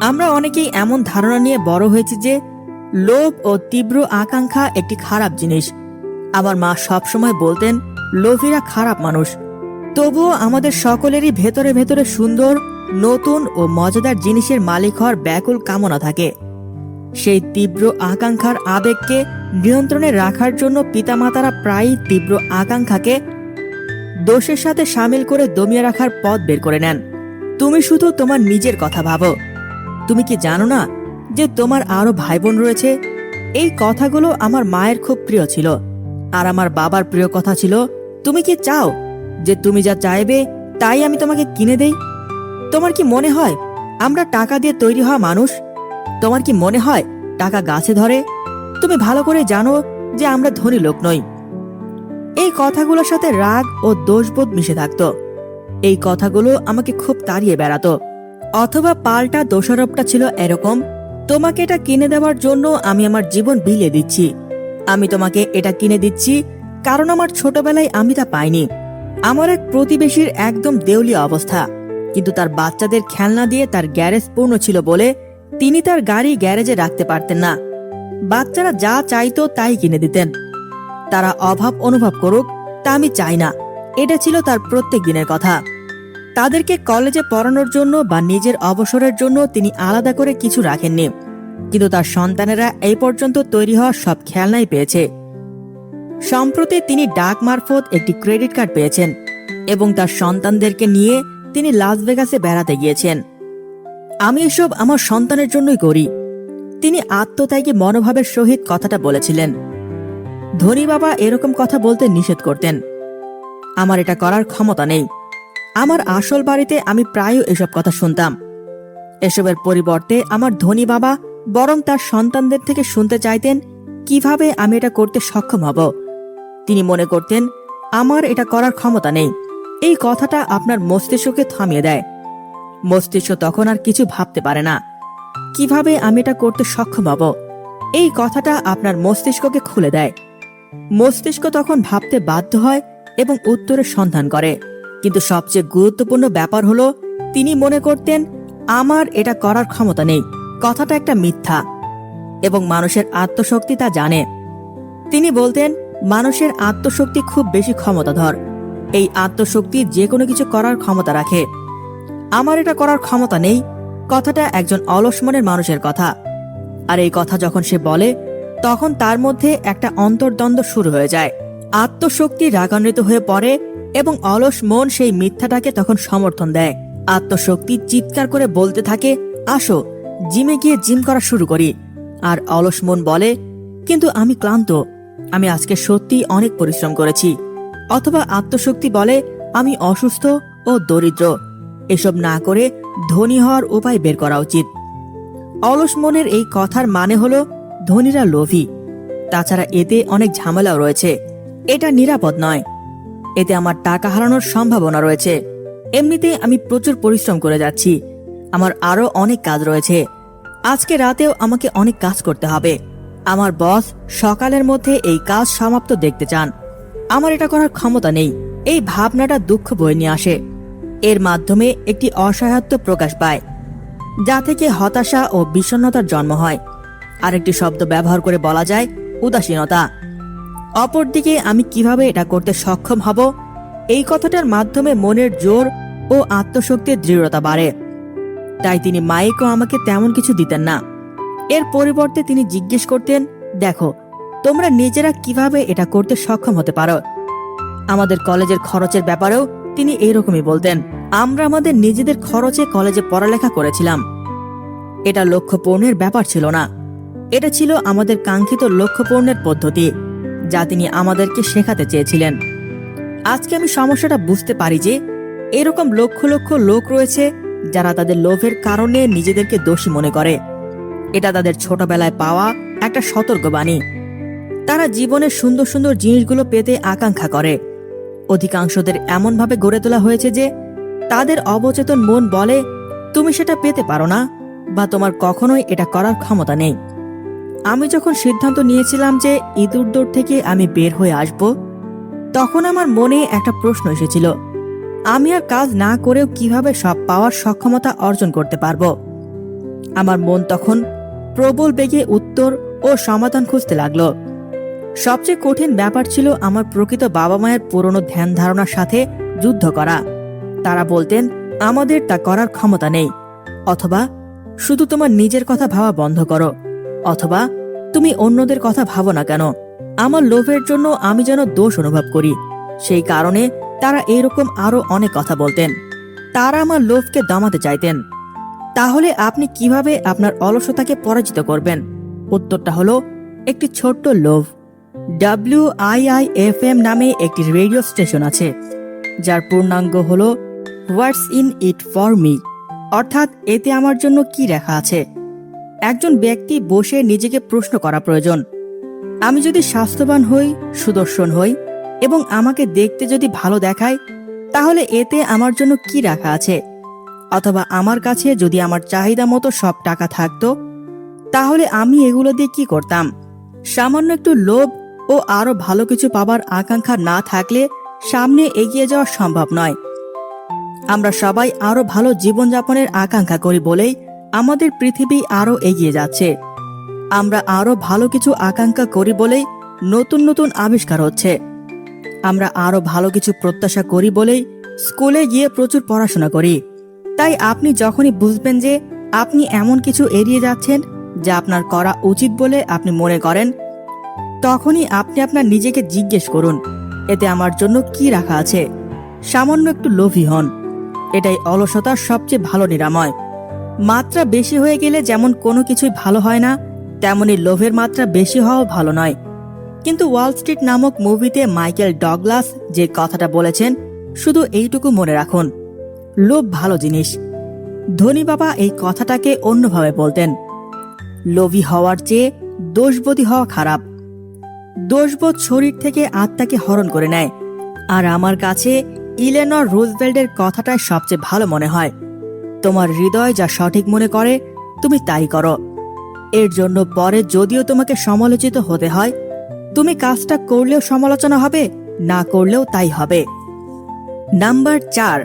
আমরা অনেকেই এমন ধারণা নিয়ে বড় হয়েছি যে লোভ ও তীব্র আকাঙ্ক্ষা একটি খারাপ জিনিস। আমার মা সবসময় বলতেন, লোভীরা খারাপ মানুষ। তবুও আমাদের সকলেরই ভেতরে ভেতরে সুন্দর, নতুন ও মজাদার জিনিসের মালিক হওয়ার ব্যাকুল কামনা থাকে। সেই তীব্র আকাঙ্ক্ষার আবেগকে নিয়ন্ত্রণে রাখার জন্য পিতামাতারা প্রায়ই তীব্র আকাঙ্ক্ষাকে দোষের সাথে সামিল করে দমিয়ে রাখার পথ বের করে নেন। তুমি শুধু তোমার নিজের কথা ভাবো। তুমি কি জানো না যে তোমার আরও ভাই বোন রয়েছে? এই কথাগুলো আমার মায়ের খুব প্রিয় ছিল। আর আমার বাবার প্রিয় কথা ছিল, তুমি কি চাও যে তুমি যা চাইবে তাই আমি তোমাকে কিনে দেই? তোমার কি মনে হয় আমরা টাকা দিয়ে তৈরি হওয়া মানুষ? তোমার কি মনে হয় টাকা গাছে ধরে? তুমি ভালো করে জানো যে আমরা ধনী লোক নই। এই কথাগুলোর সাথে রাগ ও দোষবোধ মিশে থাকতো। এই কথাগুলো আমাকে খুব তাড়িয়ে বেড়াতো। অথবা পাল্টা দোষারোপটা ছিল এরকম। তোমাকে এটা কিনে দেওয়ার জন্য আমি আমার জীবন বিলিয়ে দিচ্ছি। আমি তোমাকে এটা কিনে দিচ্ছি কারণ আমার ছোটবেলায় আমি তা পাইনি। আমার এক প্রতিবেশীর একদম দেউলিয়া অবস্থা। কিন্তু তার বাচ্চাদের খেলনা দিয়ে তার গ্যারেজ পূর্ণ ছিল বলে তিনি তার গাড়ি গ্যারেজে রাখতে পারতেন না। বাচ্চারা যা চাইতো তাই কিনে দিতেন। তারা অভাব অনুভব করুক তা আমি চাই না। এটা ছিল তার প্রত্যেক দিনের কথা। তাদেরকে কলেজে পড়ানোর জন্য বা নিজের অবসরের জন্য তিনি আলাদা করে কিছু রাখেননি। কিন্তু তার সন্তানেরা এই পর্যন্ত তৈরি হওয়া সব খেলনাই পেয়েছে। সম্প্রতি তিনি ডাক মারফত একটি ক্রেডিট কার্ড পেয়েছেন এবং তার সন্তানদেরকে নিয়ে তিনি লাস ভেগাসে বেড়াতে গিয়েছেন। আমি এসব আমার সন্তানের জন্যই করি। তিনি আত্মত্যাগী মনোভাবের সহিত কথাটা বলেছিলেন। ধনী বাবা এরকম কথা বলতে নিষেধ করতেন। আমার এটা করার ক্ষমতা নেই। আমার আসল বাড়িতে আমি প্রায় এসব কথা শুনতাম। এসবের পরিবর্তে আমার ধনী বাবা বরং তার সন্তানদের থেকে শুনতে চাইতেন, কীভাবে আমি এটা করতে সক্ষম হব। তিনি মনে করতেন, আমার এটা করার ক্ষমতা নেই। এই কথাটা আপনার মস্তিষ্ককে থামিয়ে দেয়। মস্তিষ্ক তখন আর কিছু ভাবতে পারে না। কীভাবে আমি এটা করতে সক্ষম হব? এই কথাটা আপনার মস্তিষ্ককে খুলে দেয়। মস্তিষ্ক তখন ভাবতে বাধ্য হয় এবং উত্তরের সন্ধান করে। কিন্তু সবচেয়ে গুরুত্বপূর্ণ ব্যাপার হলো, তিনি মনে করতেন, আমার এটা করার ক্ষমতা নেই, কথাটা একটা মিথ্যা। এবং মানুষের আত্মশক্তি তা জানে। তিনি বলতেন, মানুষের আত্মশক্তি খুব বেশি ক্ষমতাধর। এই আত্মশক্তি যে কোনো কিছু করার ক্ষমতা রাখে। আমার এটা করার ক্ষমতা নেই, কথাটা একজন অলস মনের মানুষের কথা। আর এই কথা যখন সে বলে, তখন তার মধ্যে একটা অন্তর্দ্বন্দ্ব শুরু হয়ে যায়। আত্মশক্তি রাগান্বিত হয়ে পড়ে এবং অলস মন সেই মিথ্যাটাকে তখন সমর্থন দেয়। আত্মশক্তি চিৎকার করে বলতে থাকে, আসো, জিমে গিয়ে জিম করা শুরু করি। আর অলস মন বলে, কিন্তু আমি ক্লান্ত। আমি আজকে সত্যি অনেক পরিশ্রম করেছি। অথবা আত্মশক্তি বলে, আমি অসুস্থ ও দরিদ্র। এসব না করে ধনী হওয়ার উপায় বের করা উচিত। অলস মনের এই কথার মানে হলো ধনীরা লোভী। তাছাড়া এতে অনেক ঝামেলাও রয়েছে। এটা নিরাপদ নয়। এতে আমার টাকা হারানোর সম্ভাবনা রয়েছে। এমনিতেই আমি প্রচুর পরিশ্রম করে যাচ্ছি। আমার আরও অনেক কাজ রয়েছে। আজকে রাতেও আমাকে অনেক কাজ করতে হবে। আমার বস সকালের মধ্যে এই কাজ সমাপ্ত দেখতে চান। আমার এটা করার ক্ষমতা নেই। এই ভাবনাটা দুঃখ বয়ে নিয়ে আসে। এর মাধ্যমে একটি অসহায়ত্ব প্রকাশ পায়, যা থেকে হতাশা ও বিষণ্ণতার জন্ম হয়। আরেকটি শব্দ ব্যবহার করে বলা যায় উদাসীনতা। অপরদিকে আমি কীভাবে এটা করতে সক্ষম হব? এই কথাটার মাধ্যমে মনের জোর ও আত্মশক্তির দৃঢ়তা বাড়ে। তাই তিনি মাইকও আমাকে তেমন কিছু দিতেন না। এর পরিবর্তে তিনি জিজ্ঞেস করতেন, দেখো, তোমরা নিজেরা কীভাবে এটা করতে সক্ষম হতে পারো? আমাদের কলেজের খরচের ব্যাপারেও তিনি এইরকমই বলতেন। আমরা আমাদের নিজেদের খরচে কলেজে পড়ালেখা করেছিলাম। এটা লক্ষ্য পূর্ণের ব্যাপার ছিল না। এটা ছিল আমাদের কাঙ্ক্ষিত লক্ষ্য পূর্ণের পদ্ধতি। যা তিনি আমাদেরকে শেখাতে চেয়েছিলেন। আজকে আমি সমস্যাটা বুঝতে পারি যে, এরকম লক্ষ লক্ষ লোক রয়েছে যারা তাদের লোভের কারণে নিজেদেরকে দোষী মনে করে। এটা তাদের ছোটবেলায় পাওয়া একটা সতর্কবাণী। তারা জীবনের সুন্দর সুন্দর জিনিসগুলো পেতে আকাঙ্ক্ষা করে। অধিকাংশদের এমনভাবে গড়ে তোলা হয়েছে যে, তাদের অবচেতন মন বলে, তুমি সেটা পেতে পারো না বা তোমার কখনোই এটা করার ক্ষমতা নেই। আমি যখন সিদ্ধান্ত নিয়েছিলাম যে ইঁদুর দৌড় থেকে আমি বের হয়ে আসব, তখন আমার মনে একটা প্রশ্ন এসেছিল। আমি আর কাজ না করেও কীভাবে সব পাওয়ার সক্ষমতা অর্জন করতে পারব? আমার মন তখন প্রবল বেগে উত্তর ও সমাধান খুঁজতে লাগল। সবচেয়ে কঠিন ব্যাপার ছিল আমার প্রকৃত বাবা মায়ের পুরনো ধ্যান ধারণার সাথে যুদ্ধ করা। তারা বলতেন, আমাদের তা করার ক্ষমতা নেই, অথবা শুধু তোমার নিজের কথা ভাবা বন্ধ করো। অথবা তুমি অন্যদের কথা ভাবো না কেন? আমার লোভের জন্য আমি যেন দোষ অনুভব করি। সেই কারণে তারা এরকম আরও অনেক কথা বলতেন। তারা আমার লোভকে দমাতে চাইতেন। তাহলে আপনি কীভাবে আপনার অলসতাকে পরাজিত করবেন? উত্তরটা হলো, একটি ছোট্ট লোভ। ডাব্লিউ এফ এম নামে একটি রেডিও স্টেশন আছে, যার পূর্ণাঙ্গ হল what's in it for me অর্থাৎ, এতে আমার জন্য কি লেখা আছে? একজন ব্যক্তি বসে নিজেকে প্রশ্ন করা প্রয়োজন। আমি যদি স্বাস্থ্যবান হই, সুদর্শন হই, এবং আমাকে দেখতে যদি ভালো দেখায়, তাহলে এতে আমার জন্য কি রাখা আছে? অথবা আমার কাছে যদি আমার চাহিদা মতো সব টাকা থাকতো, তাহলে আমি এগুলো দিয়ে কি করতাম? সামান্য একটু লোভ ও আরও ভালো কিছু পাবার আকাঙ্ক্ষা না থাকলে সামনে এগিয়ে যাওয়া সম্ভব নয়। আমরা সবাই আরও ভালো জীবনযাপনের আকাঙ্ক্ষা করি বলেই আমাদের পৃথিবী আরও এগিয়ে যাচ্ছে। আমরা আরও ভালো কিছু আকাঙ্ক্ষা করি বলেই নতুন নতুন আবিষ্কার হচ্ছে। আমরা আরও ভালো কিছু প্রত্যাশা করি বলেই স্কুলে গিয়ে প্রচুর পড়াশোনা করি। তাই আপনি যখনই বুঝবেন যে আপনি এমন কিছু এড়িয়ে যাচ্ছেন যা আপনার করা উচিত বলে আপনি মনে করেন, তখনই আপনি আপনার নিজেকে জিজ্ঞেস করুন, এতে আমার জন্য কি রাখা আছে? সামান্য একটু লোভী হন। এটাই অলসতার সবচেয়ে ভালো নিরাময়। মাত্রা বেশি হয়ে গেলে যেমন কোনো কিছুই ভালো হয় না, তেমনি লোভের মাত্রা বেশি হওয়াও ভালো নয়। কিন্তু ওয়াল স্ট্রিট নামক মুভিতে মাইকেল ডগলাস যে কথাটা বলেছেন, শুধু এইটুকু মনে রাখুন। লোভ ভালো জিনিস। ধনী বাবা এই কথাটাকে অন্যভাবে বলতেন। লোভী হওয়ার চেয়ে দোষবোধী হওয়া খারাপ। দোষবোধ শরীর থেকে আত্মাকে হরণ করে নেয়। আর আমার কাছে ইলেনর রুজভেল্টের কথাটাই সবচেয়ে ভালো মনে হয়। তোমার হৃদয় যা সঠিক মনে করে, তুমি তাই করো। এর জন্য পরে যদিও তোমাকে সমালোচিত হতে হয়, তুমি কাজটা করলেও সমালোচনা হবে, না করলেও তাই হবে। নাম্বার চার,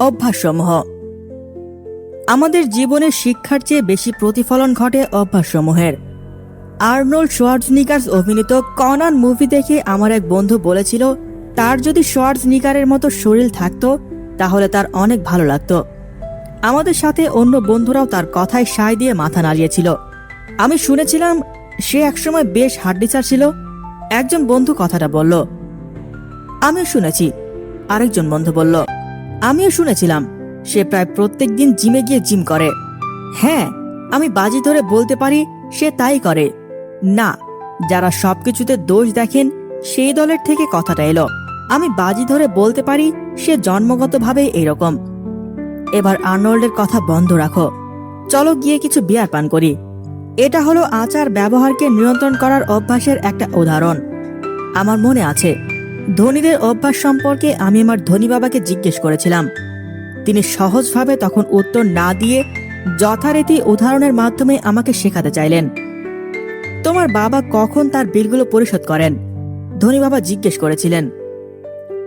অভ্যাসসমূহ। আমাদের জীবনের শিক্ষার চেয়ে বেশি প্রতিফলন ঘটে অভ্যাসসমূহের। আর্নল্ড শোয়ার্জনিকার্স অভিনীত কনান মুভি দেখে আমার এক বন্ধু বলেছিল, তার যদি শোয়ার্জনিকারের মতো শরীর থাকতো তাহলে তার অনেক ভালো লাগতো। আমাদের সাথে অন্য বন্ধুরাও তার কথায় সায় দিয়ে মাথা নাড়িয়েছিল। আমি শুনেছিলাম সে একসময় বেশ হাড্ডিচার ছিল। একজন বন্ধু কথাটা বলল। আমিও শুনেছি। আরেকজন বন্ধু বলল, আমিও শুনেছিলাম। সে প্রায় প্রত্যেক দিন জিমে গিয়ে জিম করে। হ্যাঁ আমি বাজি ধরে বলতে পারি সে তাই করে। না, যারা সবকিছুতে দোষ দেখেন, সেই দলের থেকে কথাটা এলো। আমি বাজি ধরে বলতে পারি সে জন্মগতভাবে এরকম। এবার আর্নল্ডের কথা বন্ধ রাখো। চলো গিয়ে কিছু বিয়ার পান করি। এটা হলো আচার ব্যবহারকে নিয়ন্ত্রণ করার অভ্যাসের একটা উদাহরণ। আমার মনে আছে, ধনীদের অভ্যাস সম্পর্কে আমি আমার ধনী বাবাকে জিজ্ঞেস করেছিলাম। তিনি সহজভাবে তখন উত্তর না দিয়ে যথারীতি উদাহরণের মাধ্যমে আমাকে শেখাতে চাইলেন। তোমার বাবা কখন তার বিলগুলো পরিশোধ করেন? ধনী বাবা জিজ্ঞেস করেছিলেন।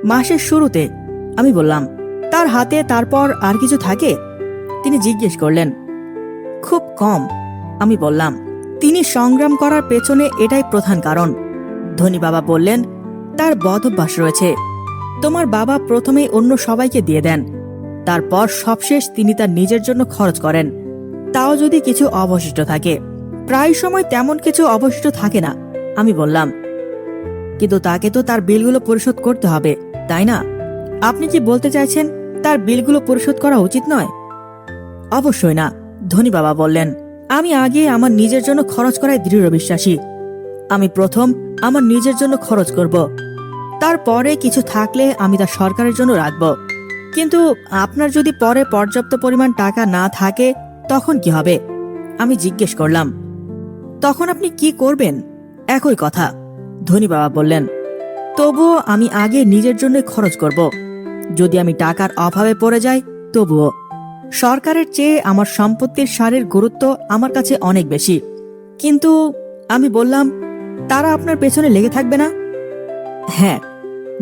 মাসের শুরুতে আমি বললাম, তার হাতে তারপর আর কিছু থাকে? তিনি জিজ্ঞেস করলেন, খুব কম। আমি বললাম, তিনি সংগ্রাম করার পেছনে এটাই প্রধান কারণ। ধনী বাবা বললেন, তার বদ অভ্যাস রয়েছে। তোমার বাবা প্রথমেই অন্য সবাইকে দিয়ে দেন। তারপর সবশেষ তিনি তার নিজের জন্য খরচ করেন। তাও যদি কিছু অবশিষ্ট থাকে। প্রায় সময় তেমন কিছু অবশিষ্ট থাকে না। আমি বললাম, কিন্তু তাকে তো তার বিলগুলো পরিশোধ করতে হবে। তাই না? আপনি কি বলতে চাইছেন তার বিলগুলো পরিশোধ করা উচিত নয়? অবশ্যই না, ধনী বাবা বললেন। আমি আগে আমার নিজের জন্য খরচ করায় দৃঢ় বিশ্বাসী। আমি প্রথম আমার নিজের জন্য খরচ করব। তারপরে কিছু থাকলে আমি তা সরকারের জন্য রাখব। কিন্তু আপনার যদি পরে পর্যাপ্ত পরিমাণ টাকা না থাকে, তখন কি হবে? আমি জিজ্ঞেস করলাম। তখন আপনি কি করবেন? একই কথা, ধনী বাবা বললেন। তবুও আমি আগে নিজের জন্য খরচ করব। যদি আমি টাকার অভাবে পড়ে যাই, তবুও। সরকারের চেয়ে আমার সম্পত্তির সারের গুরুত্ব আমার কাছে অনেক বেশি। কিন্তু আমি বললাম, তারা আপনার পেছনে লেগে থাকবে না? হ্যাঁ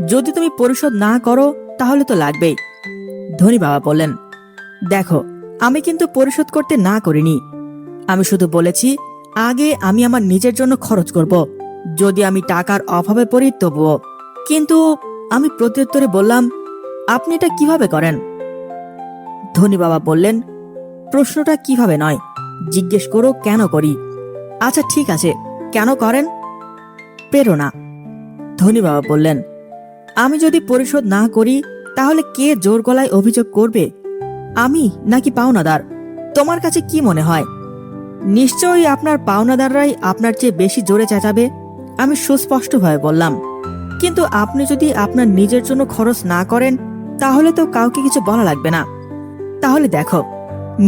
যদি তুমি পরিশোধ না করো, তাহলে তো লাগবেই। ধনী বাবা বললেন, দেখো, আমি কিন্তু পরিশোধ করতে না করিনি। আমি শুধু বলেছি, আগে আমি আমার নিজের জন্য খরচ করব। যদি আমি টাকার অভাবে পড়ি তবুও। কিন্তু আমি প্রত্যুত্তরে বললাম, আপনি এটা কীভাবে করেন? ধনী বাবা বললেন, প্রশ্নটা কীভাবে নয়, জিজ্ঞেস করো কেন করি? আচ্ছা ঠিক আছে, কেন করেন? প্রেরণা। ধনী বাবা বললেন, আমি যদি পরিশোধ না করি, তাহলে কে জোর গলায় অভিযোগ করবে? আমি নাকি পাওনাদার? তোমার কাছে কি মনে হয়? নিশ্চয়ই আপনার পাওনাদাররাই আপনার চেয়ে বেশি জোরে চেঁচাবে। আমি সুস্পষ্টভাবে বললাম, কিন্তু আপনি যদি আপনার নিজের জন্য খরচ না করেন, তাহলে তো কাউকে কিছু বলা লাগবে না। তাহলে দেখো,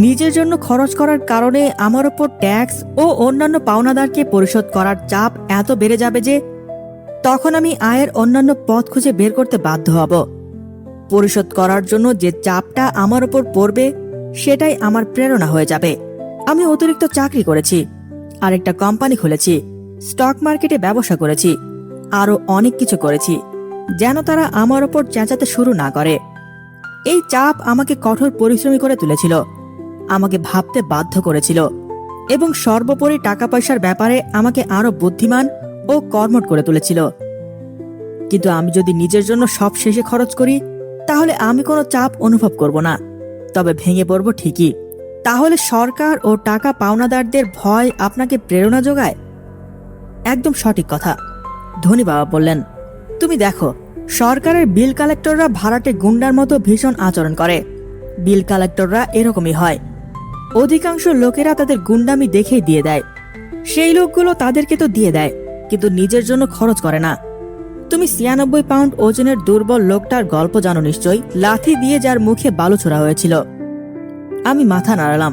নিজের জন্য খরচ করার কারণে আমার ওপর ট্যাক্স ও অন্যান্য পাওনাদারকে পরিশোধ করার চাপ এত বেড়ে যাবে যে তখন আমি আয়ের অন্যান্য পথ খুঁজে বের করতে বাধ্য হব। পরিশোধ করার জন্য যে চাপটা আমার ওপর পড়বে, সেটাই আমার প্রেরণা হয়ে যাবে। আমি অতিরিক্ত চাকরি করেছি, আরেকটা কোম্পানি খুলেছি স্টক মার্কেটে ব্যবসা করেছি, আরও অনেক কিছু করেছি, যেন তারা আমার ওপর চেঁচাতে শুরু না করে। এই চাপ আমাকে কঠোর পরিশ্রমী করে তুলেছিল, আমাকে ভাবতে বাধ্য করেছিল এবং সর্বোপরি টাকা পয়সার ব্যাপারে আমাকে আরও বুদ্ধিমান ও কর্মট করে তুলেছিল। কিন্তু আমি যদি নিজের জন্য সব শেষে খরচ করি, তাহলে আমি কোনো চাপ অনুভব করব না। তবে ভেঙে পড়ব ঠিকই। তাহলে সরকার ও টাকা পাওনাদারদের ভয় আপনাকে প্রেরণা যোগায়? একদম সঠিক কথা। ধনী বাবা বললেন, তুমি দেখো, সরকারের বিল কালেক্টররা ভাড়াটে গুন্ডার মতো ভীষণ আচরণ করে। বিল কালেক্টররা এরকমই হয়। অধিকাংশ লোকেরা তাদের গুন্ডামি দেখেই দিয়ে দেয়। সেই লোকগুলো তাদেরকে তো দিয়ে দেয়, কিন্তু নিজের জন্য খরচ করে না। তুমি ছিয়ানব্বই পাউন্ড ওজনের দুর্বল লোকটার গল্প জানো নিশ্চয়ই? লাথি দিয়ে যার মুখে বালু ছোড়া হয়েছিল। আমি মাথা নাড়ালাম।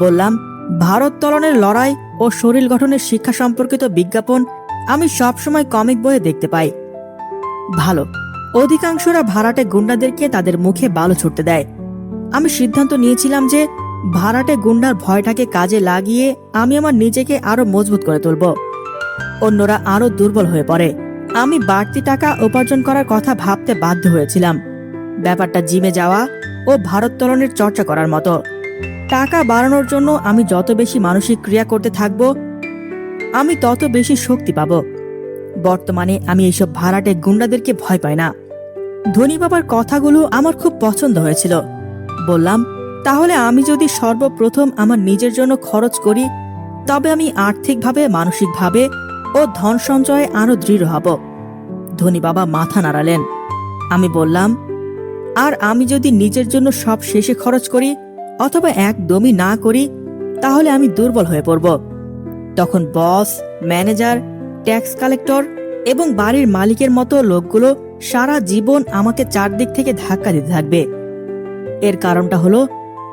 বললাম, ভারোত্তোলনের লড়াই ও শরীর গঠনের শিক্ষা সম্পর্কিত বিজ্ঞাপন আমি সবসময় কমিক বইয়ে দেখতে পাই। ভালো। অধিকাংশরা ভাড়াটে গুন্ডাদেরকে তাদের মুখে বালু ছুটতে দেয়। আমি সিদ্ধান্ত নিয়েছিলাম যে ভাড়াটে গুন্ডার ভয়টাকে কাজে লাগিয়ে আমি আমার নিজেকে আরও মজবুত করে তুলব। অন্যরা আরও দুর্বল হয়ে পড়ে। আমি বাড়তি টাকা উপার্জন করার কথা ভাবতে বাধ্য হয়েছিলাম। ব্যাপারটা জিমে যাওয়া ও ভারোত্তোলনের চর্চা করার মতো। টাকা বাড়ানোর জন্য আমি যত বেশি মানসিক ক্রিয়া করতে থাকব, আমি তত বেশি শক্তি পাব। বর্তমানে আমি এইসব ভাড়াটে গুন্ডাদেরকে ভয় পাই না। ধনী বাবার কথাগুলো আমার খুব পছন্দ হয়েছিল। বললাম, তাহলে আমি যদি সর্বপ্রথম আমার নিজের জন্য খরচ করি, তবে আমি আর্থিকভাবে, মানসিকভাবে ও ধন সঞ্চয়ে আরও দৃঢ় হব। ধনী বাবা মাথা নাড়ালেন। আমি বললাম, আর আমি যদি নিজের জন্য সব শেষে খরচ করি অথবা একদমই না করি, তাহলে আমি দুর্বল হয়ে পড়ব। তখন বস, ম্যানেজার, ট্যাক্স কালেক্টর এবং বাড়ির মালিকের মতো লোকগুলো সারা জীবন আমাকে চারদিক থেকে ধাক্কা দিতে থাকবে। এর কারণটা হলো,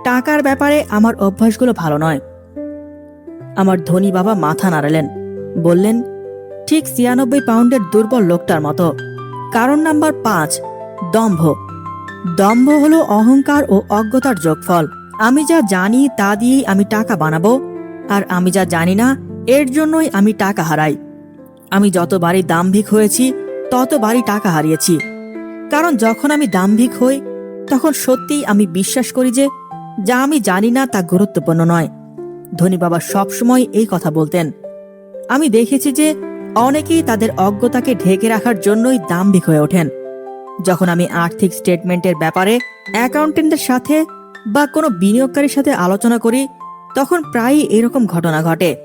টাকার ব্যাপারে আমার অভ্যাসগুলো ভালো নয়। আমার ধনী বাবা মাথা নাড়ালেন, বললেন, ঠিক ছিয়ানব্বই পাউন্ডের দুর্বল লোকটার মতো। কারণ নাম্বার পাঁচ, দম্ভ। দম্ভ হলো অহংকার ও অজ্ঞতার যোগফল। আমি যা জানি তা দিয়েই আমি টাকা বানাবো, আর আমি যা জানি না, এর জন্যই আমি টাকা হারাই। আমি যতবারই দাম্ভিক হয়েছি, ততবারই টাকা হারিয়েছি। কারণ যখন আমি দাম্ভিক হই, তখন সত্যিই আমি বিশ্বাস করি যে, যা আমি জানি না তা গুরুত্বপূর্ণ নয়। ধনী বাবা সবসময় এই কথা বলতেন। আমি দেখেছি যে, অনেকেই তাদের অজ্ঞতাকে ঢেকে রাখার জন্যই দাম্ভিক হয়ে ওঠেন। যখন আমি আর্থিক স্টেটমেন্টের ব্যাপারে অ্যাকাউন্টেন্টের সাথে বা কোনো বিনিয়োগকারীর সাথে আলোচনা করি, তখন প্রায়ই এরকম ঘটনা ঘটে।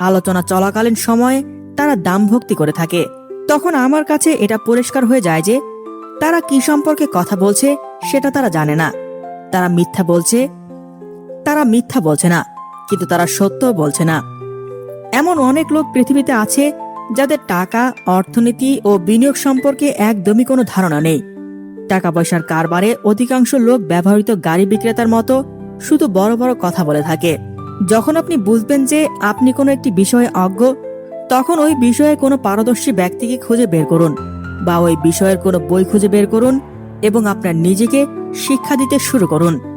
আলোচনা চলাকালীন সময়ে তারা দামভক্তি করে থাকে। তখন আমার কাছে এটা পরিষ্কার হয়ে যায় যে, তারা কি সম্পর্কে কথা বলছে সেটা তারা জানে না। তারা মিথ্যা বলছে, তারা মিথ্যা বলছে না, কিন্তু তারা সত্য বলছে না। এমন অনেক লোক পৃথিবীতে আছে যাদের টাকা, অর্থনীতি ও বিনিয়োগ সম্পর্কে একদমই কোনো ধারণা নেই। টাকা পয়সার কারবারে অধিকাংশ লোক ব্যবহৃত গাড়ি বিক্রেতার মতো শুধু বড় বড় কথা বলে থাকে। যখন আপনি বুঝবেন যে আপনি কোনো একটি বিষয়ে অজ্ঞ, তখন ওই বিষয়ে কোনো পারদর্শী ব্যক্তিকে খুঁজে বের করুন বা ওই বিষয়ের কোনো বই খুঁজে বের করুন এবং আপনার নিজেকে শিক্ষা দিতে শুরু করুন।